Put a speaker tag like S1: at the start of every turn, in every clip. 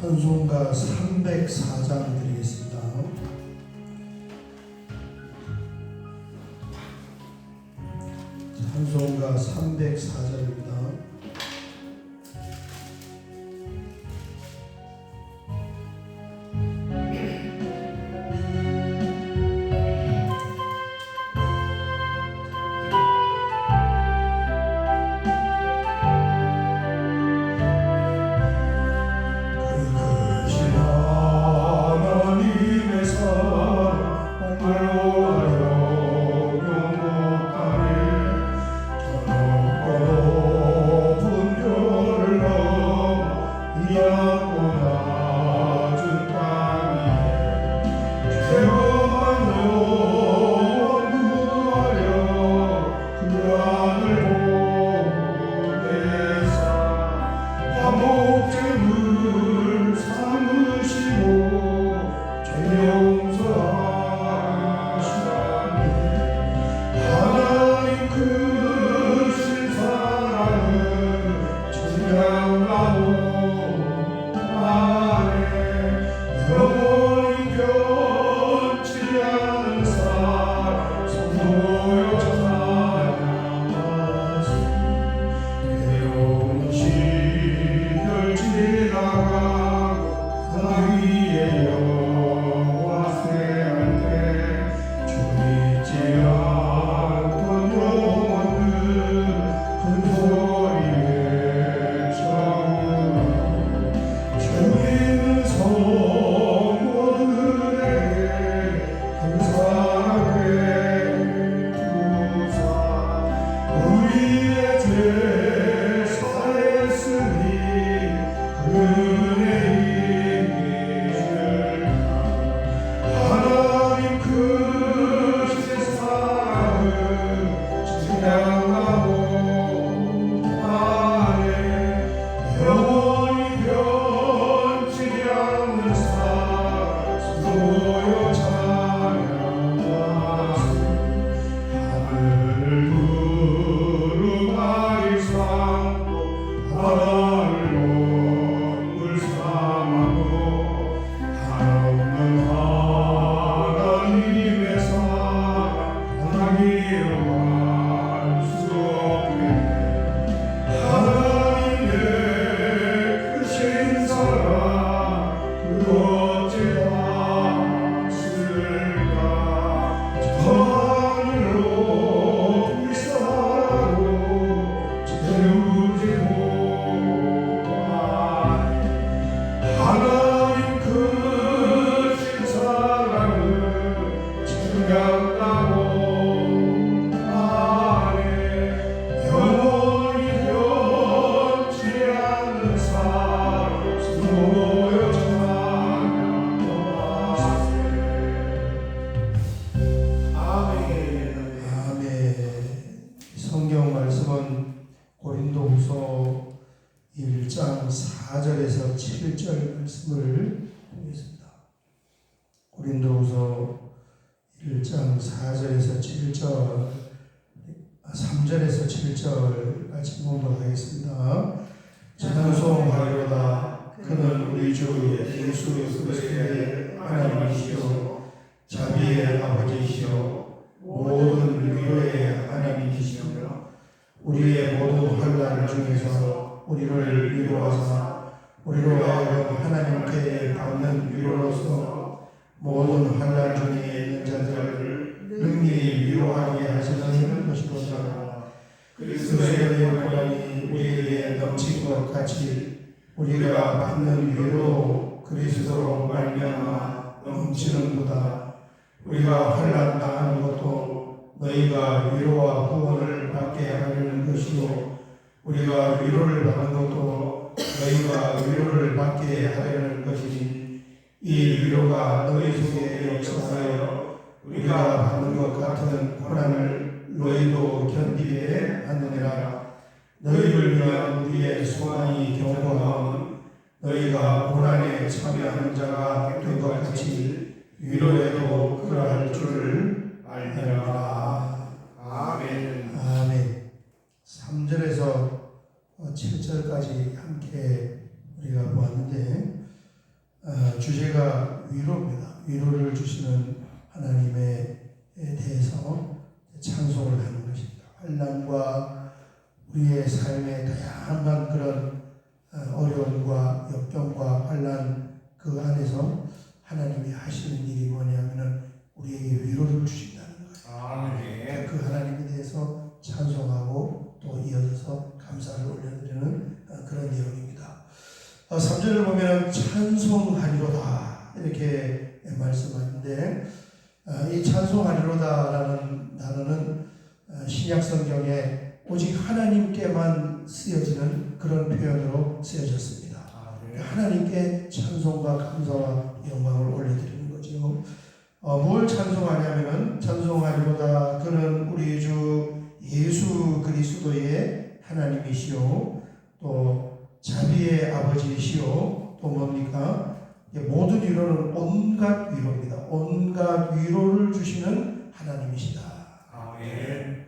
S1: 찬송가 304장 바 7절 3절에서 7절 같이 공독하겠습니다. 찬송하리로다 그는 우리 주 예수 그리스도의 하나님이시요 자비의 아버지시요 모든 위로의 하나님이시며 우리의 모든 환난 중에서 우리를 위로하사 우리로 하여금 하나님께 받는 위로로서 모든 환난 중에 있는 자들을 위로하게 하시는 것이로다. 그리스도의 고난이 우리에게 넘친 것 같이 우리가 받는 위로 그리스도로 말미암아 넘치는도다. 우리가 환난 당하는 것도 너희가 위로와 구원을 받게 하려는 것이요 우리가 위로를 받는 것도 너희가 위로를 받게 하려는 것이니 이 위로가 너희 속에 역사하여 우리가 받는 것 같은 고난을 너희도 견디게 하느니라 너희를 위한 우리의 소망이 경고함은 너희가 고난에 참여하는 자가 된 것 같이 위로에도 그러할 줄을 알리라. 아멘. 아멘. 3절에서 7절까지 함께 우리가 보았는데 어, 주제가 위로입니다. 위로를 주시는 하나님에 대해서 찬송을 하는 것입니다. 환난과 우리의 삶의 다양한 그런 어, 어려움과 역경과 환난 그 안에서 하나님이 하시는 일이 뭐냐면은 우리에게 위로를 주신다는 거예요.
S2: 아멘.
S1: 그 하나님에 대해서 찬송하고 또 이어져서 감사를 올려드리는 어, 그런 내용입니다. 3절을 보면 찬송하리로다 이렇게 말씀하는데 어, 이 찬송하리로다라는 단어는 어, 신약 성경에 오직 하나님께만 쓰여지는 그런 표현으로 쓰여졌습니다.
S2: 아멘.
S1: 하나님께 찬송과 감사와 영광을 올려드리는 거죠. 어, 뭘 찬송하냐면은 찬송하리로다 그는 우리 주 예수 그리스도의 하나님이시요 또 자비의 아버지이시요 또 뭡니까 모든 위로는 온갖 위로입니다. 위로를 주시는 하나님이시다.
S2: 아멘.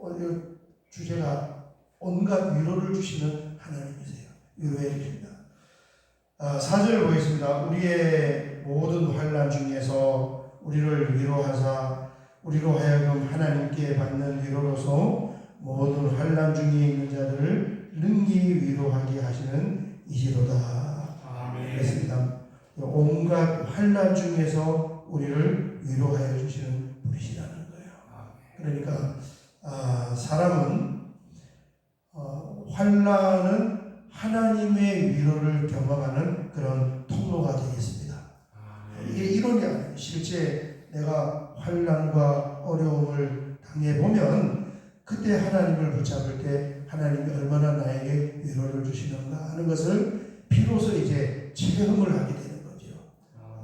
S1: 어, 이 주제가 온갖 위로를 주시는 하나님이세요. 위로해 주신다. 아, 4절 보겠습니다. 우리의 모든 환난 중에서 우리를 위로하사 우리로 하여금 하나님께 받는 위로로서 모든 환난 중에 있는 자들을 능히 위로하게 하시는 이시로다.
S2: 아멘.
S1: 그렇습니다. 온갖 환난 중에서 우리를 위로하여 주시는 분이시라는 거예요. 그러니까 아, 사람은 어, 환란은 하나님의 위로를 경험하는 그런 통로가 되겠습니다. 이게 이론이 아니에요. 실제 내가 환란과 어려움을 당해 보면 그때 하나님을 붙잡을 때 하나님이 얼마나 나에게 위로를 주시는가 하는 것을 비로소 이제 체험을 하게 되는 거죠.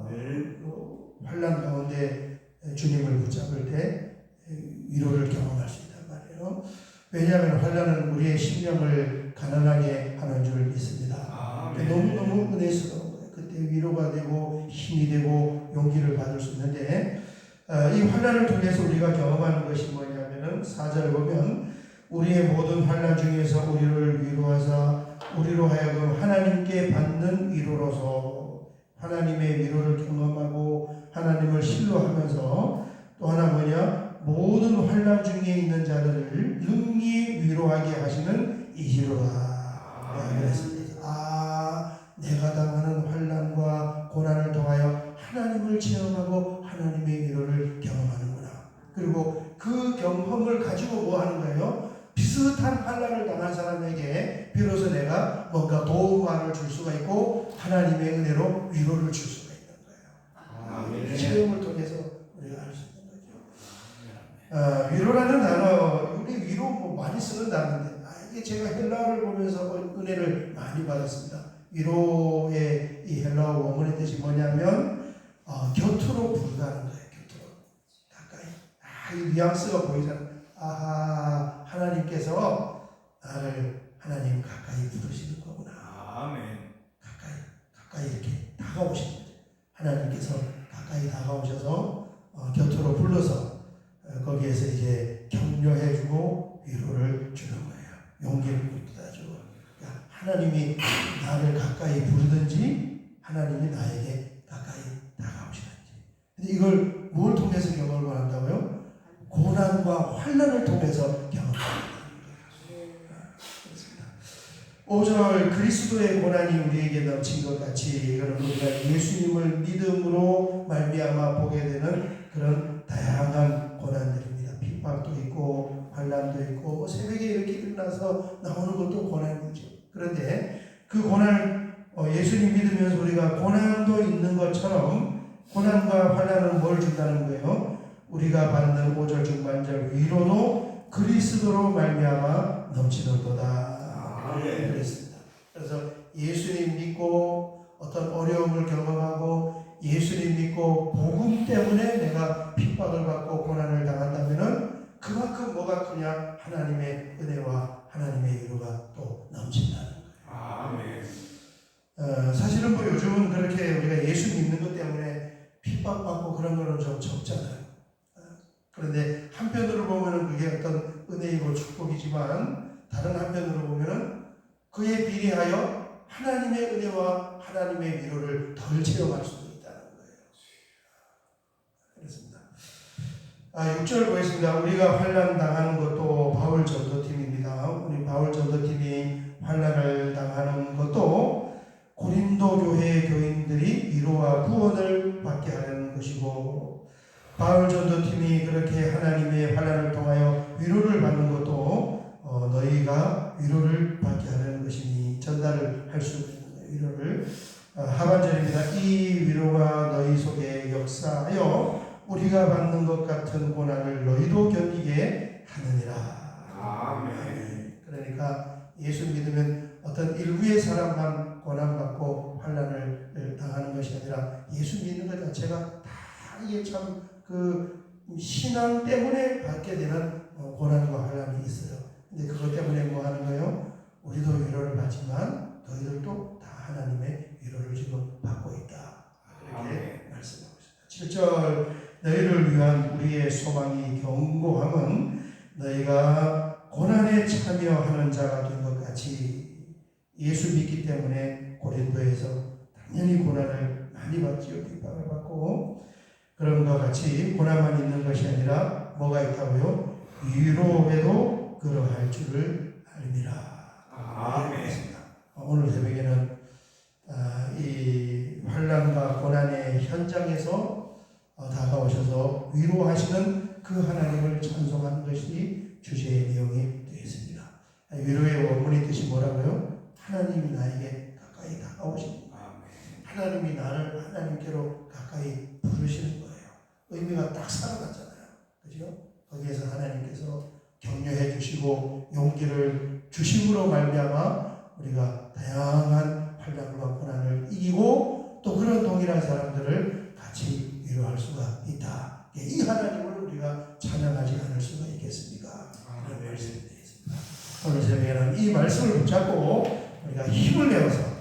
S2: 아멘.
S1: 어, 환란 가운데 주님을 붙잡을 때 위로를 경험할 수 있단 말이에요. 왜냐하면 환란은 우리의 심령을 가난하게 하는 줄 믿습니다.
S2: 아멘.
S1: 너무 너무 은혜스러운. 그때 위로가 되고 힘이 되고 용기를 받을 수 있는데 어, 이 환란을 통해서 우리가 경험하는 것이 뭐냐면은 4절 보면 우리의 모든 환란 중에서 우리를 위로하사 우리로 하여금 하나님께 받는 위로로서 하나님의 위로를 경험하고 하나님을 신뢰하면서 또 하나 뭐냐 모든 환란 중에 있는 자들을 능히 위로하게 하시는 이시로라 그랬습니다. 아 내가 당하는 환란과 고난을 통하여 하나님을 체험하고 하나님의 위로를 경험하는구나. 그리고 그 경험을 가지고 뭐 하는 거예요? 비슷한 환란을 당한 사람에게 비로소 내가 뭔가 도움을 줄 수가 있고 하나님의 은혜로 위로를 줄 수가 있는 거예요.
S2: 아멘.
S1: 체험을 통해서 우리가 알 수 있는 거죠. 아, 위로라는 단어, 우리 위로 뭐 많이 쓰는 단어인데, 아, 이게 제가 헬라어를 보면서 뭐 은혜를 많이 받았습니다. 위로의 이 헬라어 원문의 뜻이 뭐냐면, 어, 곁으로 부르다는 거예요, 곁으로. 가까이. 아, 이 뉘앙스가 보이잖아요. 아, 하나님께서 나를 하나님 가까이 부르시는 거구나.
S2: 아멘.
S1: 가까이, 가까이 이렇게 다가오시는 거죠. 하나님께서 가까이 다가오셔서 어, 곁으로 불러서 어, 거기에서 이제 격려해주고 위로를 주는 거예요. 용기를 북돋아주고. 그러니까 하나님이 나를 가까이 부르든지 하나님이 나에게 가까이 다가오시든지. 근데 이걸 뭘 통해서 경험을 한다고요? 고난과 환난을 통해서 경험하는 거예요. 그렇습니다. 5절 그리스도의 고난이 우리에게 넘친 것 같이 이거는 우리가 예수님을 믿음으로 말미암아 보게 되는 그런 다양한 고난들입니다. 핍박도 있고 환난도 있고 뭐 새벽에 이렇게 일어나서 나오는 것도 고난이죠. 그런데 그 고난을 어, 예수님 믿으면서 우리가 고난도 있는 것처럼 고난과 환난은 뭘 준다는 거예요? 우리가 받는 5절 중반절 위로도 그리스도로 말미암아 넘치는도다.
S2: 아멘.
S1: 그랬습니다. 그래서 예수님 믿고 어떤 어려움을 경험하고 예수님 믿고 복음 때문에 내가 핍박을 받고 고난을 당한다면은 그만큼 뭐가 크냐 하나님의 은혜와 하나님의 위로가 또 넘친다는 거예요.
S2: 아멘.
S1: 어, 사실은 뭐 요즘은 그렇게 우리가 예수 믿는 것 때문에 핍박받고 그런 거는 좀 적잖아요. 어, 그런데 한편으로 보면은 그게 어떤 은혜이고 축복이지만 다른 한편으로 보면은 그에 비례하여 하나님의 은혜와 하나님의 위로를 덜 체험할 수도 있다는 거예요. 그렇습니다. 아, 6절 보겠습니다. 우리가 환란 당하는 것도 바울 전도팀입니다. 우리 바울 전도팀이 환란을 당하는 것도 고린도 교회 교인들이 위로와 구원을 받게 하는 것이고 바울 전도팀이 그렇게 하나님의 환란을 통하여 위로를 받는 것도 어, 너희가 위로를 받게 하는 것이니 전달을 할 수 있는. 위로를 어, 하반절입니다. 이 위로가 너희 속에 역사하여 우리가 받는 것 같은 고난을 너희도 견디게 하느니라.
S2: 아멘.
S1: 그러니까 예수 믿으면 어떤 일부의 사람만 고난받고 환란을 당하는 것이 아니라 예수 믿는 것 자체가 다 이게 참 그 신앙 때문에 받게 되는 어, 고난과 환란이 있어요. 근데 그것 때문에 뭐 하는 거예요? 우리도 위로를 받지만 너희들도 다 하나님의 위로를 지금 받고 있다. 이렇게 말씀하고 있습니다. 7절 너희를 위한 우리의 소망이 견고함은 너희가 고난에 참여하는 자가 된 것 같이 예수 믿기 때문에 고린도에서 당연히 고난을 많이 받지요. 핍박을 받고 그런 것 같이 고난만 있는 것이 아니라 뭐가 있다고요? 위로에도 그러할 줄을 알미라.
S2: 아멘.
S1: 오늘 새벽에는 아, 이 환란과 고난의 현장에서 어, 다가오셔서 위로하시는 그 하나님을 찬송하는 것이 주제의 내용이 되겠습니다. 위로의 원문의 뜻이 뭐라고요? 하나님이 나에게 가까이 다가오십니다.
S2: 아멘.
S1: 하나님이 나를 하나님께로 가까이 부르시는 거예요. 의미가 딱 살아났잖아요. 그죠? 거기에서 하나님께서 격려해 주시고 용기를 주심으로 말미암아 우리가 다양한 환란과 고난을 이기고 또 그런 동일한 사람들을 같이 위로할 수가 있다. 이 하나님을 우리가 찬양하지 않을 수가 있겠습니까? 그런 말씀이 되겠습니다. 오늘 새벽에는 이 말씀을 붙잡고 우리가 힘을 내어서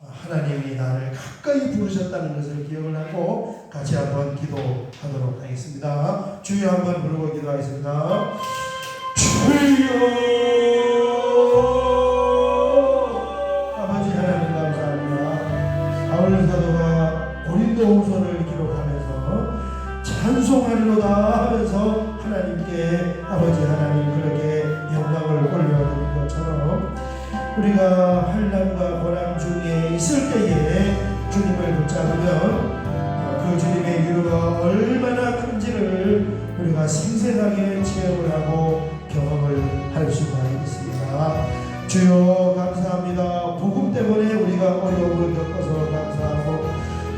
S1: 하나님이 나를 가까이 부르셨다는 것을 기억을 하고 같이 한번 기도하도록 하겠습니다. 주여 한번 부르고 기도하겠습니다. 주여 아버지 하나님 감사합니다. 바울 사도가 고린도 후서를 기록하면서 찬송하리로다 하면서 하나님께 아버지 하나님 그렇게 영광을 올려드린 것처럼 우리가 환란과 고난 중에 있을 때에 얼마나 큰지를 우리가 생생하게 체험을 하고 경험을 할 수가 있습니다. 주여 감사합니다. 복음 때문에 우리가 어려움을 겪어서 감사하고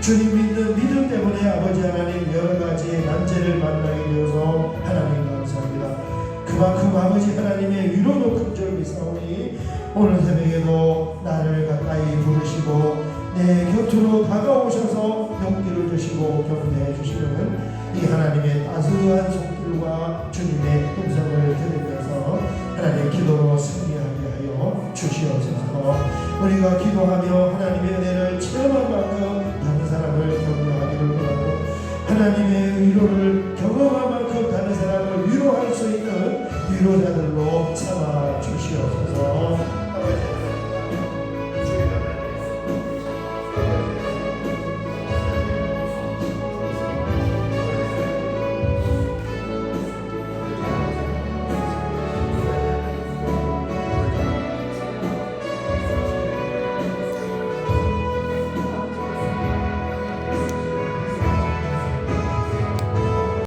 S1: 주님 믿는 믿음 때문에 아버지 하나님 여러 가지 난제를 만나게 되어서 하나님 감사합니다. 그만큼 아버지 하나님의 위로도 큰줄 믿사오니 오늘 새벽에도 나를 가까이 부르시고 예, 곁으로 다가오셔서 용기를 주시고 격려해 주시는 이 하나님의 따스한 손길과 주님의 음성을 들으면서 하나님의 기도로 승리하게 하여 주시옵소서. 우리가 기도하며 하나님의 은혜를 체험한 만큼 다른 사람을 격려하기를 바라고 하나님의 위로를 경험한 만큼 다른 사람을 위로할 수 있는 위로자들로 참아 주시옵소서.